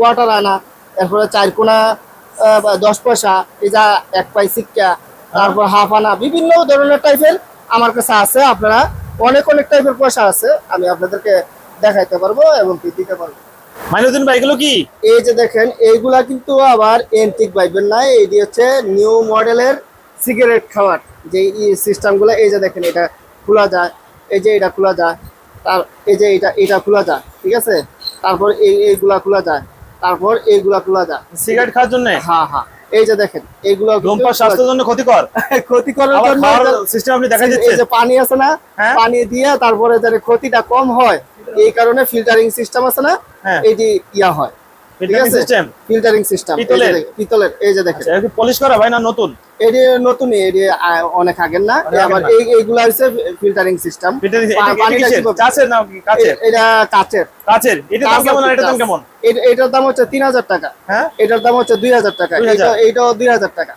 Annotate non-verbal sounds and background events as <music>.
Quarter আনা এরপরে চার কোনা বা দশ পয়সা এই যা এক পাই সিক্কা তারপর হাফ আনা বিভিন্ন ধরনের টাইপের আমার কাছে আছে আপনারা অনেক অনেক টাইপের পয়সা আছে আমি আপনাদেরকে দেখাইতে পারব এবং দিতে পারব। মাইনুদ্দিন ভাই এগুলো কি? এই যে দেখেন এইগুলা কিন্তু আবার এন্টিক বাইবেন না এটি হচ্ছে নিউ মডেলের সিগারেট খাওয়ার যে সিস্টেমগুলো এই যে দেখেন এটা খোলা যায় এই যে এটা খোলা যায় তার এই যে এটা এটা খোলা যায় ঠিক আছে? তারপর এই এইগুলা খোলা যায়। তারপর এইগুলা তোলা যায়। সিগারেট খাওয়ার জন্য? হ্যাঁ হ্যাঁ। এই যে দেখেন এইগুলো ধূমপান স্বাস্থ্যের জন্য ক্ষতিকর? <laughs> যায়। ক্ষতি করার আবার জন্য সিস্টেম আপনি দেখা এই যাচ্ছে যে পানি আছে না হ্যাঁ। পানি দিয়ে তারপরে যাতে ক্ষতিটা কম হয় এই কারণে ফিল্টারিং সিস্টেম আছে না এই এটি ইয়া হয়। সিস্টেম ফিল্টারিং সিস্টেম পিতলের? পিতলের এই যে দেখেন আচ্ছা এটা পলিশ করা ভাই না নতুন? এটি নতুনই এটি অনেক আগের না? আবার এই এইগুলা হচ্ছে ফিল্টারিং সিস্টেম কাচের না কাচের? এটা কাচের। কাচের? দাম কেমন এটার দাম কেমন? এটার দাম হচ্ছে তিন হাজার টাকা। হ্যাঁ? এটার দাম হচ্ছে দুই হাজার টাকা। 2000 এটা দুই হাজার টাকা।